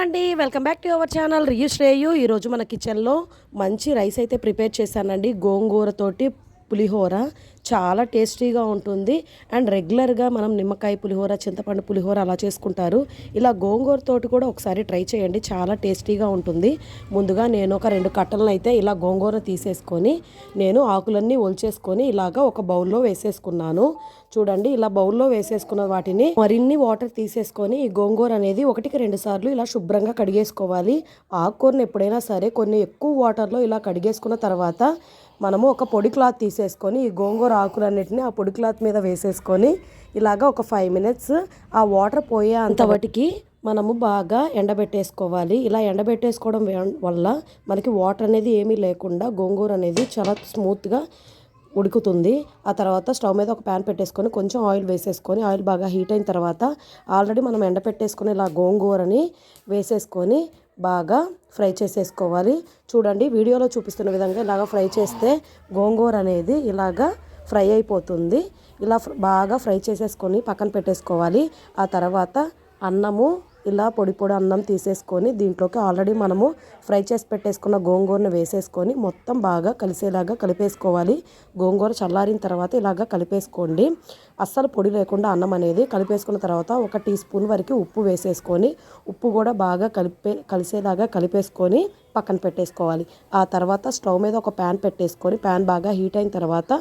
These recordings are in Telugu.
అండి. Welcome back to our channel Riyu Shreyu ఈరోజు మన కిచెన్లో మంచి రైస్ అయితే ప్రిపేర్ చేశానండి. గోంగూరతోటి పులిహోర చాలా టేస్టీగా ఉంటుంది. అండ్ రెగ్యులర్గా మనం నిమ్మకాయ పులిహోర చింతపండు పులిహోర అలా చేసుకుంటారు. ఇలా గోంగూరతోటి కూడా ఒకసారి ట్రై చేయండి. చాలా టేస్టీగా ఉంటుంది. ముందుగా నేను ఒక రెండు కట్టలను అయితే ఇలా గోంగూర తీసేసుకొని నేను ఆకులన్నీ ఒలిచేసుకొని ఇలాగా ఒక బౌల్లో వేసేసుకున్నాను. చూడండి ఇలా బౌల్లో వేసేసుకున్న వాటిని మరిన్ని వాటర్ తీసేసుకొని ఈ గోంగూర అనేది ఒకటికి రెండు సార్లు ఇలా శుభ్రంగా కడిగేసుకోవాలి. ఆకుకూరను ఎప్పుడైనా సరే కొన్ని ఎక్కువ వాటర్లో ఇలా కడిగేసుకున్న తర్వాత మనము ఒక పొడి క్లాత్ తీసేసుకొని ఈ గోంగూర ఆకులన్నిటిని ఆ పొడి క్లాత్ మీద వేసేసుకొని ఇలాగా ఒక ఫైవ్ మినిట్స్ ఆ వాటర్ పోయే అంతవటికి మనము బాగా ఎండబెట్టేసుకోవాలి. ఇలా ఎండబెట్టేసుకోవడం వల్ల మనకి వాటర్ అనేది ఏమీ లేకుండా గోంగూర అనేది చాలా స్మూత్గా ఉడుకుతుంది. ఆ తర్వాత స్టవ్ మీద ఒక ప్యాన్ పెట్టేసుకొని కొంచెం ఆయిల్ వేసేసుకొని ఆయిల్ బాగా హీట్ అయిన తర్వాత ఆల్రెడీ మనం ఎండపెట్టేసుకొని ఇలా గోంగూరని వేసేసుకొని బాగా ఫ్రై చేసేసుకోవాలి. చూడండి వీడియోలో చూపిస్తున్న విధంగా ఇలాగ ఫ్రై చేస్తే గోంగూర అనేది ఇలాగా ఫ్రై అయిపోతుంది. ఇలా బాగా ఫ్రై చేసేసుకొని పక్కన పెట్టేసుకోవాలి. ఆ తర్వాత అన్నము ఇలా పొడి పొడి అన్నం తీసేసుకొని దీంట్లోకి ఆల్రెడీ మనము ఫ్రై చేసి పెట్టేసుకున్న గోంగూరను వేసేసుకొని మొత్తం బాగా కలిసేలాగా కలిపేసుకోవాలి. గోంగూర చల్లారిన తర్వాత ఇలాగా కలిపేసుకోండి. అస్సలు పొడి లేకుండా అన్నం అనేది కలిపేసుకున్న తర్వాత ఒక టీ స్పూన్ వరకు ఉప్పు వేసేసుకొని ఉప్పు కూడా బాగా కలిపే కలిసేలాగా కలిపేసుకొని పక్కన పెట్టేసుకోవాలి. ఆ తర్వాత స్టవ్ మీద ఒక ప్యాన్ పెట్టేసుకొని ప్యాన్ బాగా హీట్ అయిన తర్వాత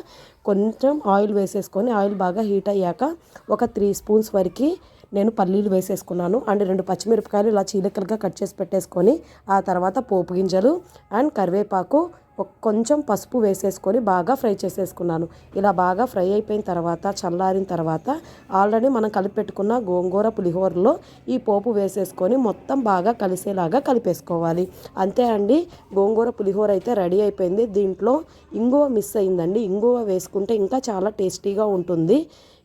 కొంచెం ఆయిల్ వేసేసుకొని ఆయిల్ బాగా హీట్ అయ్యాక ఒక త్రీ స్పూన్స్ వరకు నేను పల్లీలు వేసేసుకున్నాను. అండ్ రెండు పచ్చిమిరపకాయలు ఇలా చీలికలుగా కట్ చేసి పెట్టేసుకొని ఆ తర్వాత పోపు గింజలు అండ్ కరివేపాకు కొంచెం పసుపు వేసేసుకొని బాగా ఫ్రై చేసేసుకున్నాను. ఇలా బాగా ఫ్రై అయిపోయిన తర్వాత చల్లారిన తర్వాత ఆల్రెడీ మనం కలిపి పెట్టుకున్న గోంగూర పులిహోరలో ఈ పోపు వేసేసుకొని మొత్తం బాగా కలిసేలాగా కలిపేసుకోవాలి. అంతే అండి గోంగూర పులిహోర అయితే రెడీ అయిపోయింది. దీంట్లో ఇంగువ మిస్ అయిందండి. ఇంగువ వేసుకుంటే ఇంకా చాలా టేస్టీగా ఉంటుంది.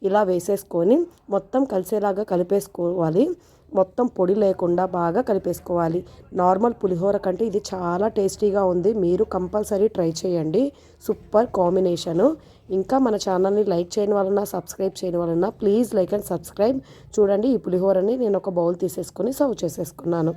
ఇలా వేసేసుకొని మొత్తం కలిసేలాగా కలిపేసుకోవాలి. మొత్తం పొడి లేకుండా బాగా కలిపేసుకోవాలి. నార్మల్ పులిహోర కంటే ఇది చాలా టేస్టీగా ఉంది. మీరు కంపల్సరీ ట్రై చేయండి. Super combination. ఇంకా మన ఛానల్ని లైక్ చేయని వలన సబ్స్క్రైబ్ చేయని వలన ప్లీజ్ లైక్ అండ్ సబ్స్క్రైబ్. చూడండి ఈ పులిహోరని నేను ఒక బౌల్ తీసేసుకొని సర్వ్ చేసేసుకున్నాను.